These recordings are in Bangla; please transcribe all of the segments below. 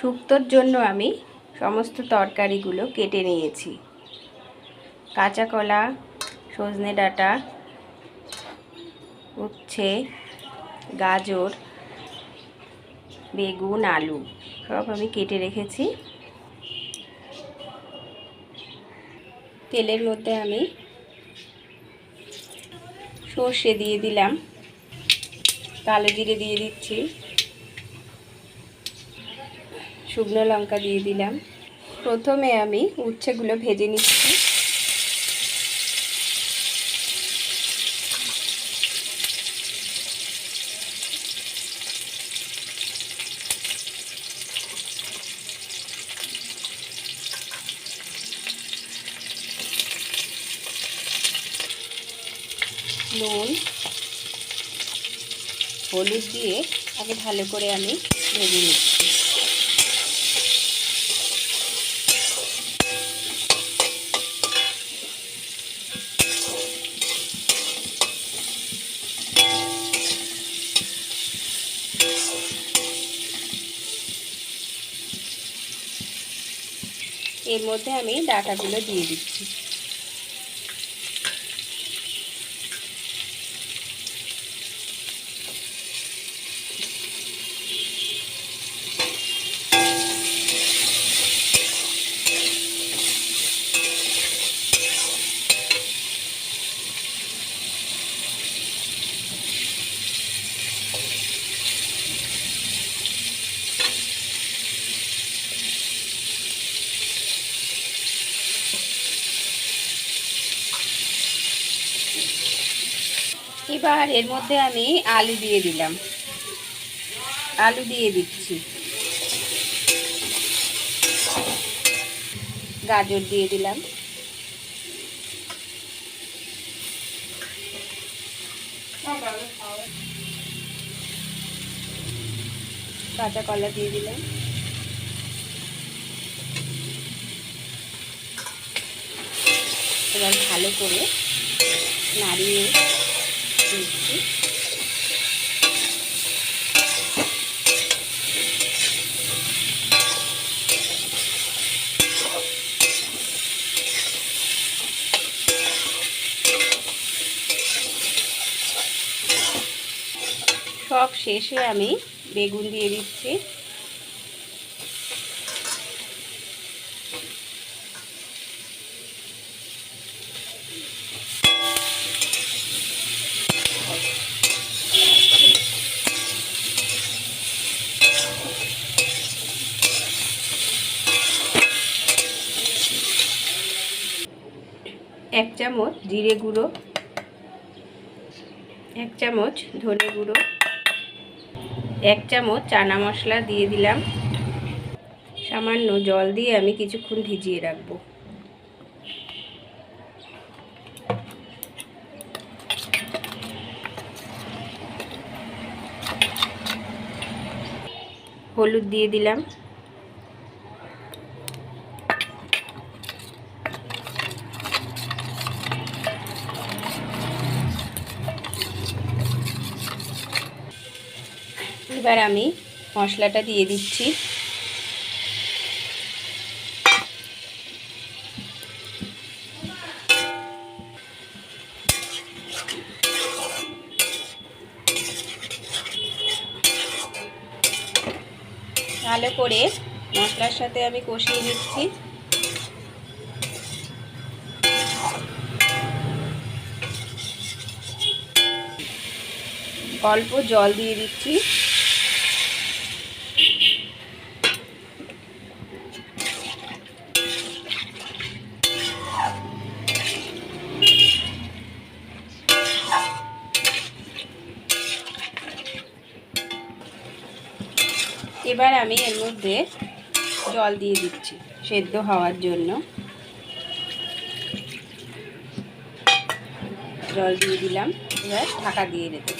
শুক্তোর জন্য আমি সমস্ত তরকারিগুলো কেটে নিয়েছি। কাঁচা কলা, সজনে ডাঁটা, উচ্ছে, গাজর, বেগুন, আলু সব আমি কেটে রেখেছি। তেলের মধ্যে আমি সর্ষে দিয়ে দিলাম, কালো জিরে দিয়ে দিচ্ছি। শুকনো লঙ্কা দিয়ে দিলাম। প্রথমে আমি উচ্ছেগুলো ভেজে নিচ্ছি। নুন, হলুদ দিয়ে আগে ভালো করে আমি ভেজে নিচ্ছি। এর মধ্যে আমি ডাটাগুলো দিয়ে দিচ্ছি এবার এর মধ্যে আমি আলু দিয়ে দিলাম। আলু দিয়ে দিচ্ছি। গাজর দিয়ে দিলাম। কাঁচা কলা দিয়ে দিলাম। এবার ভালো করে নাড়িয়ে সব শেষে আমি বেগুন দিয়ে দিচ্ছি। এক চামচ জিরে গুঁড়ো, এক চামচ ধনে গুঁড়ো, এক চামচ চানা মশলা দিয়ে দিলাম। সামান্য জল দিয়ে আমি কিছুক্ষণ ভিজিয়ে রাখব। হলুদ দিয়ে দিলাম। এবার আমি মশলাটা দিয়ে দিচ্ছি। ভালো করে মশলার সাথে আমি কষিয়ে দিচ্ছি অল্প জল দিয়ে দিচ্ছি। এবার আমি এর মধ্যে জল দিয়ে দিচ্ছি সেদ্ধ হওয়ার জন্য। জল দিয়ে দিলাম, এবার ঢাকা দিয়ে দেবো।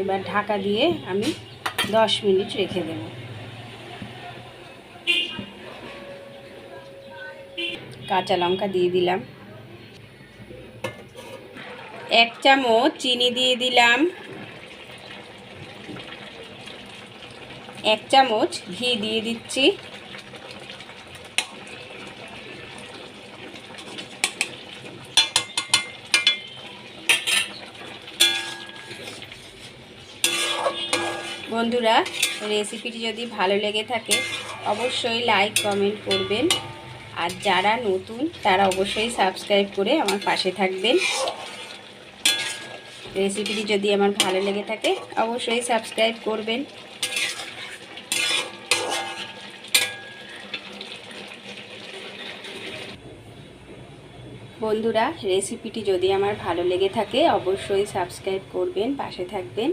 এবার ঢাকা দিয়ে আমি দশ মিনিট রেখে দেব। কাঁচা লঙ্কা দিয়ে দিলাম। এক চামচ চিনি দিয়ে দিলাম। এক চামচ ঘি দিয়ে দিচ্ছি। বন্ধুরা, রেসিপিটি যদি ভালো লেগে থাকে, অবশ্যই লাইক, কমেন্ট করবেন। আর যারা নতুন, তারা অবশ্যই সাবস্ক্রাইব করে আমার পাশে থাকবেন। রেসিপিটি যদি আমার ভালো লেগে থাকে, অবশ্যই সাবস্ক্রাইব করবেন। বন্ধুরা, রেসিপিটি যদি আমার ভালো লেগে থাকে, অবশ্যই সাবস্ক্রাইব করবেন, পাশে থাকবেন।